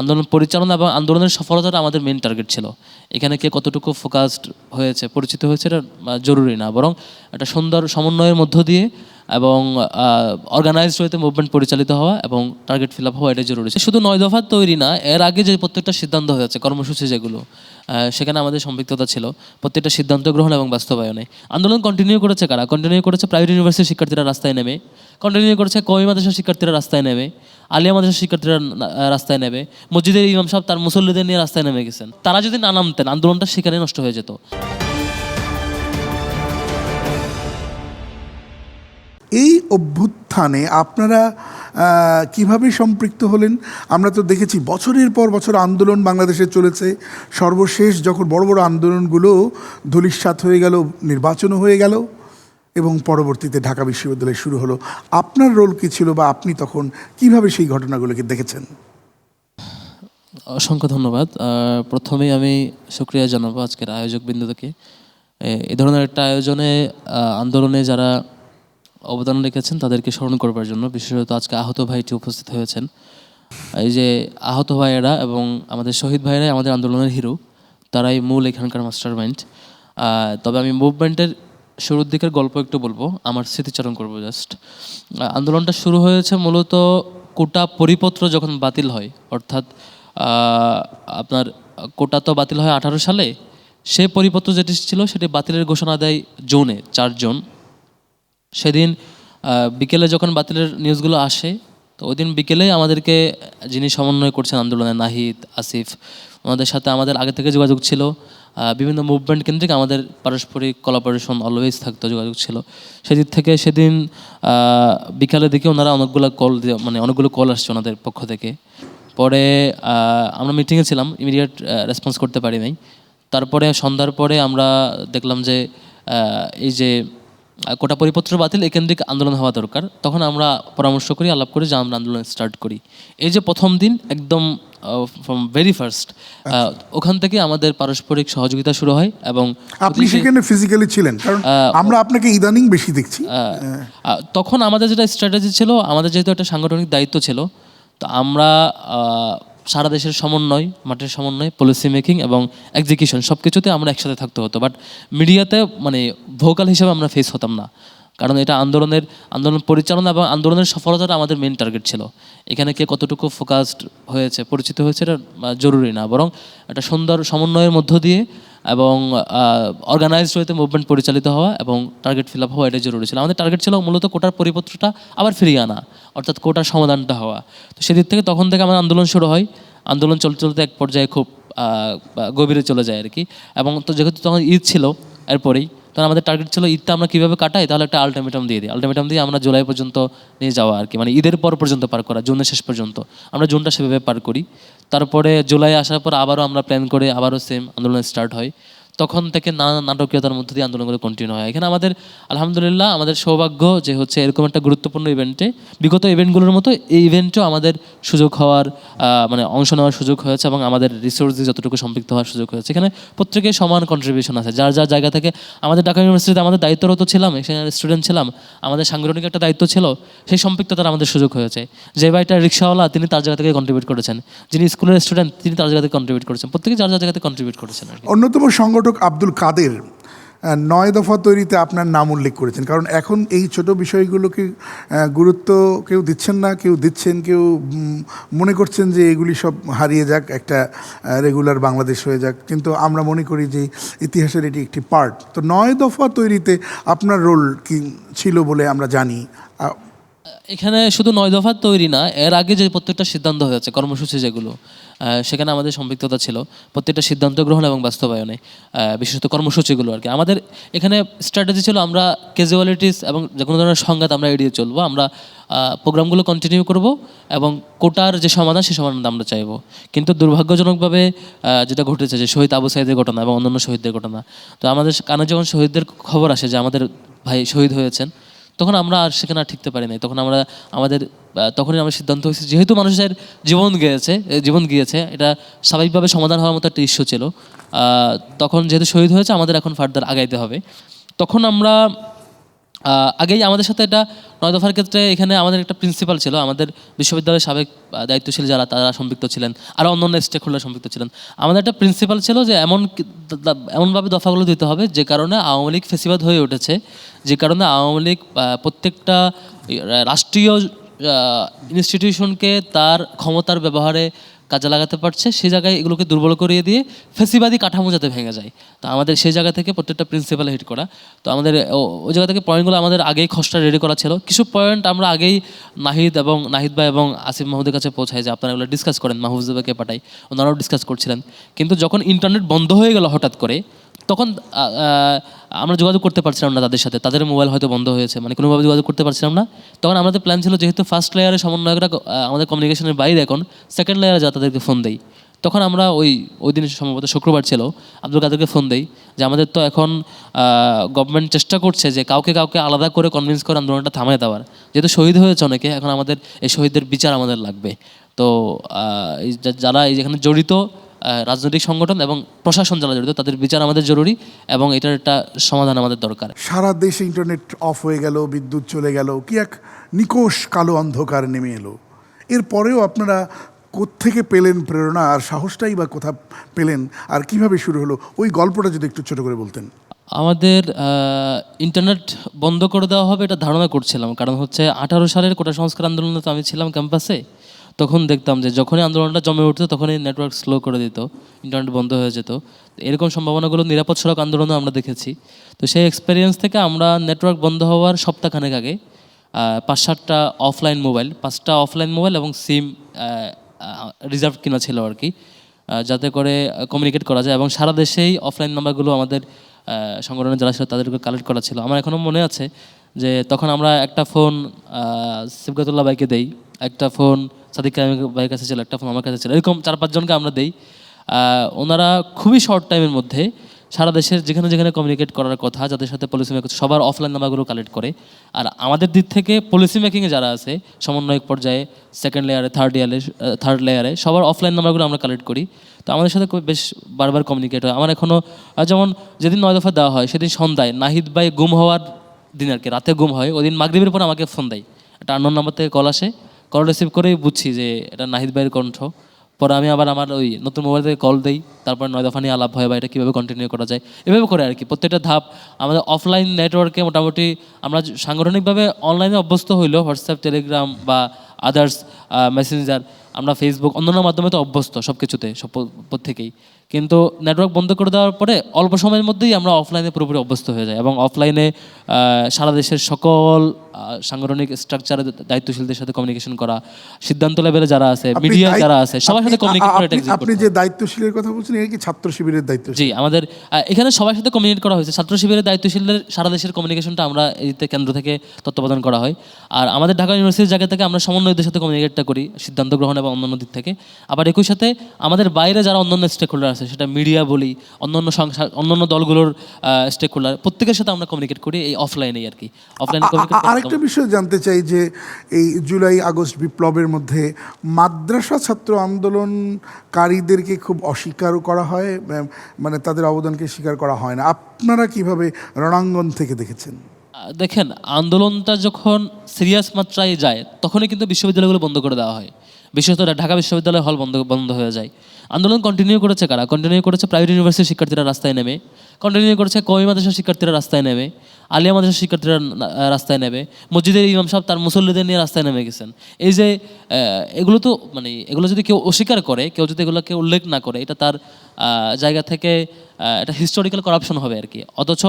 আন্দোলন পরিচালনা এবং আন্দোলনের সফলতাটা আমাদের মেন টার্গেট ছিল। এখানে কে কতটুকু ফোকাসড হয়েছে, পরিচিত হয়েছে এটা জরুরি না। বরং একটা সুন্দর সমন্বয়ের মধ্য দিয়ে এবং অর্গানাইজড হইতে মুভমেন্ট পরিচালিত হওয়া এবং টার্গেট ফিল আপ হওয়া এটা জরুরি শুধু নয় দফা তৈরি না, এর আগে যে প্রত্যেকটা সিদ্ধান্ত হয়েছে কর্মসূচি যেগুলো সেখানে আমাদের সম্পৃক্ততা ছিল, প্রত্যেকটা সিদ্ধান্ত গ্রহণ এবং বাস্তবায়নে। আন্দোলন কন্টিনিউ করেছে কারা? কন্টিনিউ করেছে প্রাইভেট ইউনিভার্সিটির শিক্ষার্থীরা রাস্তায় নেমে কন্টিনিউ করেছে কমি মাদ্রাসার শিক্ষার্থীরা রাস্তায় নেমে, আলিয়া মাদ্রাসার শিক্ষার্থীরা রাস্তায় নেবে মসজিদের ইমাম সাহেব তার মুসল্লিদের নিয়ে রাস্তায় নেমে গেছেন। তারা যদি না নামতেন, আন্দোলনটা সেখানে নষ্ট হয়ে যেত। এই অভ্যুত্থানে আপনারা কীভাবে সম্পৃক্ত হলেন? আমরা তো দেখেছি বছরের পর বছর আন্দোলন বাংলাদেশে চলেছে। সর্বশেষ যখন বড় বড় আন্দোলনগুলো ধূলিসাৎ হয়ে গেল, নির্বাচনও হয়ে গেল এবং পরবর্তীতে ঢাকা বিশ্ববিদ্যালয় শুরু হলো। আপনার রোল কী ছিল বা আপনি তখন কীভাবে সেই ঘটনাগুলোকে দেখেছেন? অসংখ্য ধন্যবাদ। প্রথমেই আমি শুক্রিয়া জানাব আজকের আয়োজক বিন্দুকে এ ধরনের একটা আয়োজনে আন্দোলনে যারা অবদান রেখেছেন, তাদেরকে স্মরণ করবার জন্য। বিশেষত আজকে আহত ভাইটি উপস্থিত হয়েছেন। এই যে আহত ভাইয়েরা এবং আমাদের শহীদ ভাইয়েরাই আমাদের আন্দোলনের হিরো, তারাই মূল এখানকার মাস্টার মাইন্ড তবে আমি মুভমেন্টের শুরুর দিকের গল্প একটু বলব, আমার স্মৃতিচারণ করব জাস্ট। আন্দোলনটা শুরু হয়েছে মূলত কোটা পরিপত্র যখন বাতিল হয়, অর্থাৎ আপনার কোটা তো বাতিল হয় আঠারো সালে, সে পরিপত্র যেটি ছিল সেটি বাতিলের ঘোষণা দেয় জোনে, চারজন। সেদিন বিকেলে যখন বাতিলের নিউজগুলো আসে, তো ওই দিন বিকেলেই আমাদেরকে যিনি সমন্বয় করছেন আন্দোলনে, নাহিদ, আসিফ, ওনাদের সাথে আমাদের আগে থেকে যোগাযোগ ছিল। বিভিন্ন মুভমেন্ট কেন্দ্রিক আমাদের পারস্পরিক কোলাবোরেশন অলওয়েজ থাকতো, যোগাযোগ ছিল। সেদিক থেকে সেদিন বিকালের দিকে ওনারা অনেকগুলো কল মানে অনেকগুলো কল আসছে ওনাদের পক্ষ থেকে। পরে আমরা মিটিংয়ে ছিলাম ইমিডিয়েট রেসপন্স করতে পারি নাই। তারপরে, সন্ধ্যার পরে আমরা দেখলাম যে এই যে কোটা পরিপত্র বাতিল এই কেন্দ্রিক আন্দোলন হওয়া দরকার। তখন আমরা পরামর্শ করি আলাপ করি যে আমরা আন্দোলন স্টার্ট করি। এই যে প্রথম দিন একদম ফ্রম ভেরি ফার্স্ট ওখান থেকে আমাদের পারস্পরিক সহযোগিতা শুরু হয় এবং আপনি সেখানে ফিজিক্যালি ছিলেন কারণ আমরা আপনাকে ইদানিং বেশি দেখছি। তখন আমাদের যেটা স্ট্র্যাটেজি ছিল আমাদের যেহেতু একটা সাংগঠনিক দায়িত্ব ছিল তো আমরা সারা দেশের সমন্বয়, মাঠের সমন্বয় পলিসি মেকিং এবং এক্সিকিউশন সব কিছুতে আমরা একসাথে থাকতে হতো। বাট মিডিয়াতে মানে ভোকাল হিসেবে আমরা ফেস হতাম না। কারণ এটা আন্দোলনের, আন্দোলন পরিচালনা এবং আন্দোলনের সফলতাটা আমাদের মেন টার্গেট ছিল। এখানে কে কতটুকু ফোকাসড হয়েছে, পরিচিত হয়েছে, এটা জরুরি না। বরং একটা সুন্দর সমন্বয়ের মধ্য দিয়ে এবং অর্গানাইজড হইতে মুভমেন্ট পরিচালিত হওয়া এবং টার্গেট ফিল আপ হওয়া এটা জরুরি ছিল। আমাদের টার্গেট ছিল মূলত কোটার পরিপত্রটা আবার ফিরিয়ে আনা, অর্থাৎ কোটার সমাধানটা হওয়া। তো সেদিক থেকে তখন থেকে আমার আন্দোলন শুরু হয়। আন্দোলন চলতে চলতে এক পর্যায়ে খুব গভীরে চলে যায় আর কি এবং তো যেহেতু তখন ঈদ ছিল এরপরেই, তখন আমাদের টার্গেট ছিল ঈদটা আমরা কীভাবে কাটাই, তাহলে একটা আলটিমেটাম দিয়ে দিই। আলটিমেটাম দিয়ে আমরা জুলাই পর্যন্ত নিয়ে যাওয়া আর কি মানে ঈদের পর পর্যন্ত পার করা, জুনের শেষ পর্যন্ত। আমরা জুনটা সেভাবে পার করি। তারপরে জুলাই আসার পর আবারও আমরা প্ল্যান করে আবারও সেম আন্দোলন স্টার্ট হয়। তখন থেকে নানা নাটকীয়তার মধ্যে দিয়ে আন্দোলনগুলো কন্টিনিউ হয়। এখানে আমাদের, আলহামদুলিল্লাহ, আমাদের সৌভাগ্য যে হচ্ছে এরকম একটা গুরুত্বপূর্ণ ইভেন্টে বিগত ইভেন্টগুলোর মতো এই ইভেন্টেও আমাদের সুযোগ হওয়ার মানে অংশ নেওয়ার সুযোগ হয়েছে এবং আমাদের রিসোর্স দিয়ে যতটুকু সম্পৃক্ত হওয়ার সুযোগ হয়েছে। এখানে প্রত্যেকের সমান কন্ট্রিবিউশন আছে। যার যার জায়গা থেকে আমাদের ঢাকা ইউনিভার্সিটিতে আমাদের দায়িত্বরত ছিলাম, এখানে স্টুডেন্ট ছিলাম, আমাদের সাংগঠনিক একটা দায়িত্ব ছিল, সেই সম্পৃক্ততার আমাদের সুযোগ হয়েছে। যে ভাইটা রিক্সাওয়ালা তিনি তার জায়গা থেকে কন্ট্রিবিউট করেছেন। যিনি স্কুলের স্টুডেন্ট তিনি তার জায়গা থেকে কন্ট্রিবিউট করেছেন। প্রত্যেকে যার যার জায়গা থেকে কন্ট্রিবিউট করেছেন অন্যতম কি। সংগঠক আব্দুল কাদের নয় দফা তৈরিতে আপনার নাম উল্লেখ করেছেন। কারণ এখন এই ছোট বিষয়গুলোকে গুরুত্ব কেউ দিচ্ছেন না, কেউ দিচ্ছেন, কেউ মনে করছেন যে এগুলি সব হারিয়ে যাক, একটা রেগুলার বাংলাদেশ হয়ে যাক। কিন্তু আমরা মনে করি যে ইতিহাসের এটি একটি পার্ট তো নয় দফা তৈরিতে আপনার রোল কি ছিল বলে আমরা জানি। এখানে শুধু নয় দফা তৈরি না, এর আগে যে প্রত্যেকটা সিদ্ধান্ত হয়েছে, কর্মসূচি যেগুলো সেখানে আমাদের সম্পৃক্ততা ছিল, প্রত্যেকটা সিদ্ধান্ত গ্রহণ এবং বাস্তবায়নে বিশেষত কর্মসূচিগুলো আর কি। আমাদের এখানে স্ট্র্যাটেজি ছিল আমরা ক্যাজুয়ালিটিস এবং যে কোনো ধরনের সংঘাত আমরা এড়িয়ে চলবো, আমরা প্রোগ্রামগুলো কন্টিনিউ করব এবং কোটার যে সমাধান, সে সমাধান আমরা চাইব। কিন্তু দুর্ভাগ্যজনকভাবে যেটা ঘটেছে যে শহীদ আবু সাইদের ঘটনা এবং অন্যান্য শহীদদের ঘটনা, তো আমাদের কানে যখন শহীদদের খবর আসে যে আমাদের ভাই শহীদ হয়েছেন তখন আমরা আর সেখানে আর ঠিকতে পারি নাই। তখন আমরা, আমাদের তখনই আমরা সিদ্ধান্ত হয়েছে, যেহেতু মানুষের জীবন গিয়েছে জীবন গিয়েছে, এটা স্বাভাবিকভাবে সমাধান হওয়ার মতো একটা ইস্যু ছিল। তখন যেহেতু শহীদ হয়েছে, আমাদের এখন ফার্দার আগাইতে হবে। তখন আমরা আগেই আমাদের সাথে এটা নয় দফার ক্ষেত্রে এখানে আমাদের একটা প্রিন্সিপাল ছিল, আমাদের বিশ্ববিদ্যালয়ের সাবেক দায়িত্বশীল যারা, তারা সম্পৃক্ত ছিলেন আরও অন্যান্য স্টেক হোল্ডার সম্পৃক্ত ছিলেন। আমাদের একটা প্রিন্সিপাল ছিল যে এমন এমনভাবে দফাগুলো দিতে হবে যে কারণে আওয়ামী লীগ ফেসিবাদ হয়ে উঠেছে, যে কারণে আওয়ামী লীগ প্রত্যেকটা রাষ্ট্রীয় ইনস্টিটিউশনকে তার ক্ষমতার ব্যবহারে কাজে লাগাতে পারছে সেই জায়গায় এগুলোকে দুর্বল করিয়ে দিয়ে ফেসিবাদী কাঠামো যাতে ভেঙে যায়। তো আমাদের সেই জায়গা থেকে প্রত্যেকটা প্রিন্সিপাল হিট করা। তো আমাদের ওই জায়গা থেকে পয়েন্টগুলো আমাদের আগেই খসড়া রেডি করা ছিল। কিছু পয়েন্ট আমরা আগেই নাহিদ এবং, নাহিদ ভাই এবং আসিফ মাহমুদের কাছে পৌঁছাই, যে আপনারা এগুলো ডিসকাস করেন মাহফুজুবাকে পাঠাই। ওনারাও ডিসকাস করছিলেন। কিন্তু যখন ইন্টারনেট বন্ধ হয়ে গেল হঠাৎ করে তখন আমরা যোগাযোগ করতে পারছিলাম না তাদের সাথে। তাদের মোবাইল হয়তো বন্ধ হয়েছে মানে কোনোভাবে যোগাযোগ করতে পারছিলাম না। তখন আমাদের প্ল্যান ছিল যেহেতু ফার্স্ট লেয়ারে সমন্বয়করা আমাদের কমিউনিকেশনের বাইরে এখন সেকেন্ড লেয়ারে যা তাদেরকে ফোন দেই। তখন আমরা ওই ওই দিন সম্ভবত শুক্রবার ছিল, আব্দুল কাদেরকে ফোন দেই যে, আমাদের তো এখন গভর্নমেন্ট চেষ্টা করছে যে, কাউকে কাউকে আলাদা করে কনভিন্স করে আন্দোলনটা থামায় দেওয়ার। যেহেতু শহীদ হয়েছে অনেকে, এখন আমাদের, এই শহীদদের বিচার আমাদের লাগবে। তো যারা এই যেখানে জড়িত রাজনৈতিক সংগঠন এবং প্রশাসন যারা জড়িত তাদের বিচার আমাদের জরুরি এবং এটার একটা সমাধান আমাদের দরকার। সারা দেশে ইন্টারনেট অফ হয়ে গেল বিদ্যুৎ চলে গেল কি এক নিকোষ কালো অন্ধকার নেমে এলো। এরপরেও আপনারা কোত্থেকে পেলেন প্রেরণা আর সাহসটাই বা কোথা পেলেন আর কীভাবে শুরু হলো ওই গল্পটা যদি একটু ছোট করে বলতেন। আমাদের ইন্টারনেট বন্ধ করে দেওয়া হবে এটা ধারণা করছিলাম। কারণ হচ্ছে আঠারো সালের কোটা সংস্কার আন্দোলনে তো আমি ছিলাম ক্যাম্পাসে তখন দেখতাম যে যখনই আন্দোলনটা জমে উঠতো তখনই নেটওয়ার্ক স্লো করে দিত ইন্টারনেট বন্ধ হয়ে যেত। এরকম সম্ভাবনাগুলো নিরাপদ সড়ক আন্দোলনে আমরা দেখেছি। তো সেই এক্সপেরিয়েন্স থেকে আমরা নেটওয়ার্ক বন্ধ হওয়ার সপ্তাহখানেক আগে পাঁচ সাতটা অফলাইন মোবাইল পাঁচটা অফলাইন মোবাইল এবং সিম রিজার্ভ কিনা ছিল আর কি যাতে করে কমিউনিকেট করা যায় এবং সারা দেশেই অফলাইন নাম্বারগুলো আমাদের সংগঠনের যারা ছিল তাদেরকে কালেক্ট করা ছিল। আমার এখনও মনে আছে যে তখন আমরা একটা ফোন সিবগাতুল্লাহ ভাইকে দেই, একটা ফোন সাদিক ভাইয়ের কাছে ছিল একটা ফোন আমার কাছে ছিল এরকম চার পাঁচজনকে আমরা দেই। ওনারা খুবই শর্ট টাইমের মধ্যে সারা দেশের যেখানে যেখানে কমিউনিকেট করার কথা, যাদের সাথে পলিসি মেক সবার অফলাইন নাম্বারগুলো কালেক্ট করে। আর আমাদের দিক থেকে পলিসি মেকিংয়ে যারা আছে, সমন্বয়ক পর্যায়ে সেকেন্ড লেয়ারে থার্ড ইয়ারে থার্ড লেয়ারে সবার অফলাইন নাম্বারগুলো আমরা কালেক্ট করি। তো আমাদের সাথে বেশ বারবার কমিউনিকেট হয়। আমার এখনও যেমন যেদিন নয় দফা দেওয়া হয়, সেদিন সন্ধ্যায় নাহিদ ভাই গুম হওয়ার দিন আর কি, রাতে গুম হয়। ওই দিন মাগরিবের পর আমাকে ফোন দেয়। একটা আননোন নাম্বার থেকে কল আসে। কল রিসিভ করেই বুঝছি যে এটা নাহিদ ভাইয়ের কণ্ঠ। পরে আমি আবার আমার ওই নতুন মোবাইল থেকে কল দিই, তারপর নয় দফা নিয়ে আলাপ হয় বা এটা কীভাবে কন্টিনিউ করা যায়, এভাবে করে আর কি প্রত্যেকটা ধাপ আমাদের অফলাইন নেটওয়ার্কে মোটামুটি আমরা সাংগঠনিকভাবে অনলাইনে অভ্যস্ত হইলেও হোয়াটসঅ্যাপ টেলিগ্রাম বা আদার্স মেসেঞ্জার আমরা ফেসবুক অন্যান্য মাধ্যমে তো অভ্যস্ত সব কিছুতে সব প্রত্যেকেই। কিন্তু নেটওয়ার্ক বন্ধ করে দেওয়ার পরে অল্প সময়ের মধ্যেই আমরা অফলাইনে পুরোপুরি অভ্যস্ত হয়ে যাই এবং অফলাইনে সারা দেশের সকল সাংগঠনিক স্ট্রাকচারের দায়িত্বশীলদের সাথে কমিউনিকেশন করা সিদ্ধান্ত লেভেলে যারা আছে দায়িত্ব- যারা আছে সবার সাথে কমিউনিকেট করে আপনি- যে দায়িত্বশীলের কথা বলছেন এটা কি ছাত্র শিবিরের দায়িত্ব জি আমাদের এখানে সবার সাথে কমিউনিকেট করা হয়েছে। ছাত্র শিবিরের দায়িত্বশীলদের সারা দেশের কমিউনিকেশনটা আমরা এইতে কেন্দ্র থেকে তত্ত্বাবধান করা হয়। আর আমাদের ঢাকা ইউনিভার্সিটির জায়গা থেকে আমরা সমন্বয়দের সাথে কমিউনিকেটটা করি সিদ্ধান্ত গ্রহণ এবং অন্যান্য দিক থেকে। আবার একই সাথে আমাদের বাইরে যারা অন্যান্য স্টেক হোল্ডার আছে সেটা মিডিয়া বলি অন্যান্য সংসা- অন্যান্য দলগুলোর স্টেক হোল্ডার প্রত্যেকের সাথে আমরা কমিউনিকেট করি এই অফলাইনেই আর কি। অফলাইনে আরেকটা বিষয় জানতে চাই যে এই জুলাই আগস্ট বিপ্লবের মধ্যে মাদ্রাসা ছাত্র আন্দোলনকারীদেরকে খুব অস্বীকারও করা হয় মানে তাদের অবদানকে স্বীকার করা হয় না। আপনারা কীভাবে রণাঙ্গন থেকে দেখেছেন? দেখেন আন্দোলনটা যখন সিরিয়াস মাত্রায় যায় তখনই কিন্তু বিশ্ববিদ্যালয়গুলো বন্ধ করে দেওয়া হয়। বিশেষত ঢাকা বিশ্ববিদ্যালয় হল বন্ধ বন্ধ হয়ে যায়। আন্দোলন কন্টিনিউ করেছে কারা? কন্টিনিউ করেছে প্রাইভেট ইউনিভার্সিটির শিক্ষার্থীরা রাস্তায় নেমে। কন্টিনিউ করেছে কমি মাদ্রাসার শিক্ষার্থীরা রাস্তায় নেমে। আলিয়া মাদ্রাসার শিক্ষার্থীরা রাস্তায় নেবে মসজিদের ইমাম সাহেব তার মুসল্লিদের নিয়ে রাস্তায় নেমে গেছেন। এই যে এগুলো তো মানে এগুলো যদি কেউ অস্বীকার করে, কেউ যদি এগুলোকে উল্লেখ না করে, এটা তার জায়গা থেকে এটা হিস্টোরিক্যাল করাপশন হবে আর কি। অথচ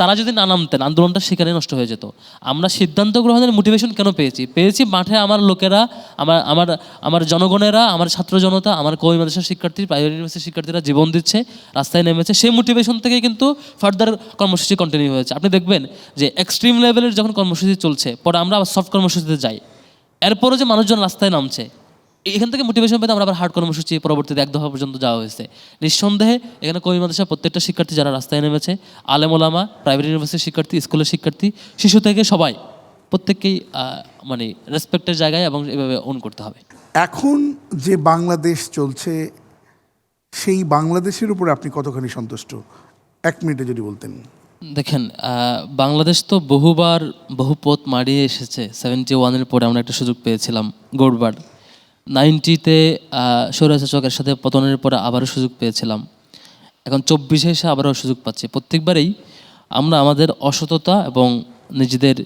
তারা যদি না নামতেন, আন্দোলনটা সেখানে নষ্ট হয়ে যেত। আমরা সিদ্ধান্ত গ্রহণের মোটিভেশন কেন পেয়েছি? পেয়েছি মাঠে আমার লোকেরা, আমার আমার আমার জনগণেরা, আমার ছাত্র জনতা, আমার কবি মাদ্রাসার শিক্ষার্থী প্রাইভেট ইউনিভার্সিটির শিক্ষার্থীরা জীবন দিচ্ছে, রাস্তায় নেমেছে। সেই মোটিভেশন থেকে কিন্তু ফার্দার কর্মসূচি কন্টিনিউ হয়েছে। আপনি দেখবেন যে এক্সট্রিম লেভেলের যখন কর্মসূচি চলছে, পরে আমরা আবার সফট কর্মসূচিতে যাই। এরপরও যে মানুষজন রাস্তায় নামছে, এখান থেকে মোটিভেশন পেতে আমরা আবার হার্ড কর্মসূচি পরবর্তীতে এক দফা পর্যন্ত যাওয়া হয়েছে। নিঃসন্দেহে এখানে কবি মাদ্রাসা প্রত্যেকটা শিক্ষার্থী যারা রাস্তায় নেমেছে, আলেম ওলামা প্রাইভেট ইউনিভার্সিটির শিক্ষার্থী স্কুলের শিক্ষার্থী, শিশু থেকে সবাই প্রত্যেককেই মানে রেসপেক্টের জায়গায় এবং এভাবে অন করতে হবে। এখন যে বাংলাদেশ চলছে, সেই বাংলাদেশের উপরে আপনি কতখানি সন্তুষ্ট? এক মিনিটে যদি বলতেন। দেখেন বাংলাদেশ তো বহুবার বহু পথ মারিয়ে এসেছে। সেভেন্টি ওয়ানের পরে আমরা একটা সুযোগ পেয়েছিলাম গৌরবার নাইনটিতে সৌরাচাচকের সাথে পতনের পরে আবারও সুযোগ পেয়েছিলাম। এখন চব্বিশে এসে আবারও সুযোগ পাচ্ছি। প্রত্যেকবারেই আমরা আমাদের অসততা এবং নিজেদের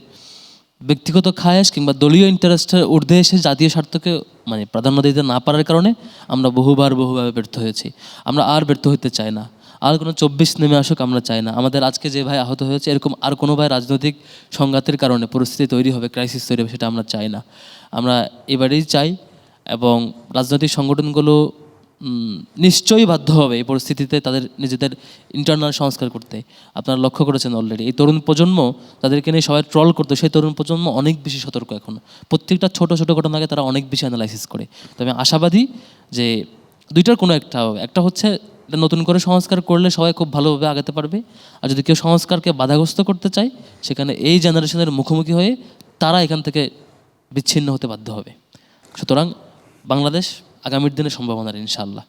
ব্যক্তিগত খায়াস কিংবা দলীয় ইন্টারেস্টের ঊর্ধ্বে এসে জাতীয় স্বার্থকে মানে প্রাধান্য দিতে না পারার কারণে আমরা বহুবার বহুভাবে ব্যর্থ হয়েছি। আমরা আর ব্যর্থ হতে চাই না। আর কোনো চব্বিশ নেমে আসুক, আমরা চাই না। আমাদের আজকে যে ভাই আহত হয়েছে, এরকম আর কোনো ভাই রাজনৈতিক সংঘাতের কারণে পরিস্থিতি তৈরি হবে ক্রাইসিস তৈরি হবে, সেটা আমরা চাই না। আমরা এবারেই চাই এবং রাজনৈতিক সংগঠনগুলো নিশ্চয়ই বাধ্য হবে এই পরিস্থিতিতে তাদের নিজেদের ইন্টারনাল সংস্কার করতে। আপনারা লক্ষ্য করেছেন অলরেডি এই তরুণ প্রজন্ম তাদেরকে নিয়ে সবাই ট্রল করতো, সেই তরুণ প্রজন্ম অনেক বেশি সতর্ক এখন। প্রত্যেকটা ছোট ছোট ঘটনাকে তারা অনেক বেশি অ্যানালাইসিস করে। তবে আশাবাদী যে দুইটার কোনো একটা হবে। একটা হচ্ছে এটা নতুন করে সংস্কার করলে সবাই খুব ভালোভাবে আগাতে পারবে। আর যদি কেউ সংস্কারকে বাধাগ্রস্ত করতে চায়, সেখানে এই জেনারেশনের মুখোমুখি হয়ে তারা এখান থেকে বিচ্ছিন্ন হতে বাধ্য হবে। সুতরাং বাংলাদেশ আগামীর দিনে সম্ভাবনার ইনশাআল্লাহ।